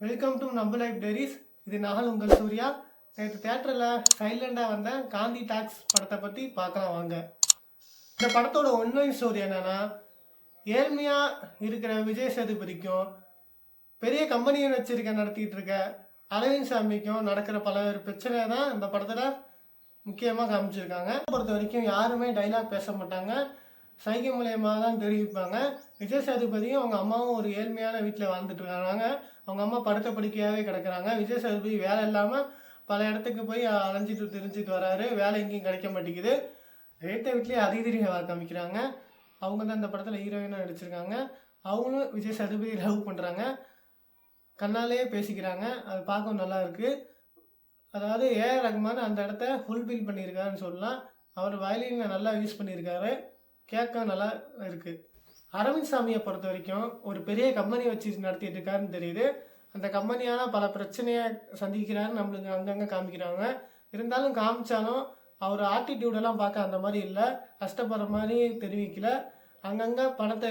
Welcome to நம்ம life diaries இது நாகல் உங்கள் சூர்யா. நேற்று தேட்டரில் சைலண்டாக வந்த காந்தி டாக்ஸ் படத்தை பற்றி பார்க்கலாம் வாங்க. இந்த படத்தோட ஒன்லைன் ஸ்டோரி என்னென்னா ஏழ்மையாக இருக்கிற விஜய் சேதுபதிக்கும் பெரிய கம்பெனியை வச்சுருக்க நடத்திக்கிட்டு இருக்க அரவிந்த் சாமிக்கும் நடக்கிற பலவேறு பிரச்சனை தான் இந்த படத்தில் முக்கியமாக காமிச்சிருக்காங்க. பொறுத்த வரைக்கும் யாருமே டைலாக் பேச மாட்டாங்க. சைகை மூலியமாக தான் தெரிவிப்பாங்க. விஜய் சேதுபதியும் அவங்க அம்மாவும் ஒரு ஏழ்மையான வீட்டில் வாழ்ந்துட்டு இருக்காங்க. அவங்க அம்மா படுத்த படுக்கையாகவே கிடக்கிறாங்க. விஜய் சேதுபதி வேலை இல்லாமல் பல இடத்துக்கு போய் அலைஞ்சிட்டு தெரிஞ்சுட்டு வராரு. வேலை எங்கேயும் கிடைக்க மாட்டேங்குது. ரேட்ட வீட்லேயே அதிதிரி காமிக்கிறாங்க அவங்க தான் இந்த படத்தில் ஹீரோயினாக நடிச்சிருக்காங்க. அவங்களும் விஜய் சேதுபதி லவ் பண்ணுறாங்க கண்ணாலேயே பேசிக்கிறாங்க. அது பார்க்கவும் நல்லா இருக்குது அதாவது ஏஆர் ரஹ்மான் அந்த இடத்த ஃபுல்ஃபில் பண்ணியிருக்காருன்னு சொல்லலாம். அவர் வயலினில் நல்லா யூஸ் பண்ணியிருக்காரு. கேட்க நல்லா இருக்கு. அரவிந்த் சாமியை பொறுத்த வரைக்கும் ஒரு பெரிய கம்பெனி வச்சு நடத்திட்டு இருக்காருன்னு தெரியுது. அந்த கம்பெனியால் பல பிரச்சனையை சந்திக்கிறாருன்னு நம்மளுக்கு அங்கங்கே காமிக்கிறாங்க. இருந்தாலும் காமிச்சாலும் அவர் ஆட்டிடியூடெல்லாம் பார்க்க அந்த மாதிரி இல்லை. கஷ்டப்படுற மாதிரி தெரிவிக்கல. அங்கங்கே பணத்தை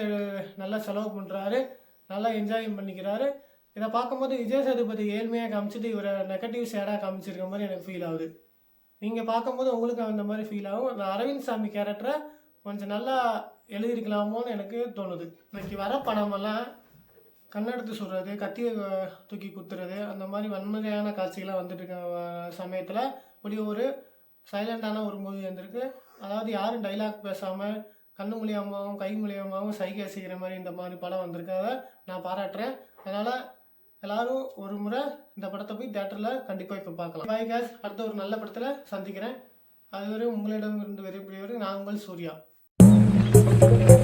நல்லா செலவு பண்ணுறாரு நல்லா என்ஜாய் பண்ணிக்கிறாரு. இதை பார்க்கும்போது விஜய் சேதுபதி ஏழ்மையாக காமிச்சிட்டு இவரை நெகட்டிவ் சேடாக காமிச்சிருக்க மாதிரி எனக்கு ஃபீல் ஆகுது. நீங்கள் பார்க்கும்போது உங்களுக்கு அந்த மாதிரி ஃபீல் ஆகும். நான் அரவிந்த் சாமி கேரக்டரை கொஞ்சம் நல்லா எழுதியிருக்கலாமோன்னு எனக்கு தோணுது. இன்னைக்கு வர படமெல்லாம் கண்ணெடுத்து சொல்கிறது கத்தி தூக்கி குத்துறது அந்த மாதிரி வன்முறையான காட்சிகளாக வந்துட்டு இருக்க சமயத்தில் இப்படி ஒரு சைலண்டான ஒரு மூவி வந்திருக்கு. அதாவது யாரும் டைலாக் பேசாமல் கண்ணு மூலியமாகவும் கை மூலியமாகவும் சைகை செய்கிற மாதிரி இந்த மாதிரி படம் வந்திருக்காத நான் பாராட்டுறேன். அதனால் எல்லாரும் ஒரு முறை இந்த படத்தை போய் தேட்டரில் கண்டிப்பாக இப்போ பார்க்கலாம். பாய் கேஸ் அடுத்த ஒரு நல்ல படத்தில் சந்திக்கிறேன். அதுவரை உங்களிடம் இருந்து விடைபெறுவது நான் உங்கள் சூர்யா. Thank you.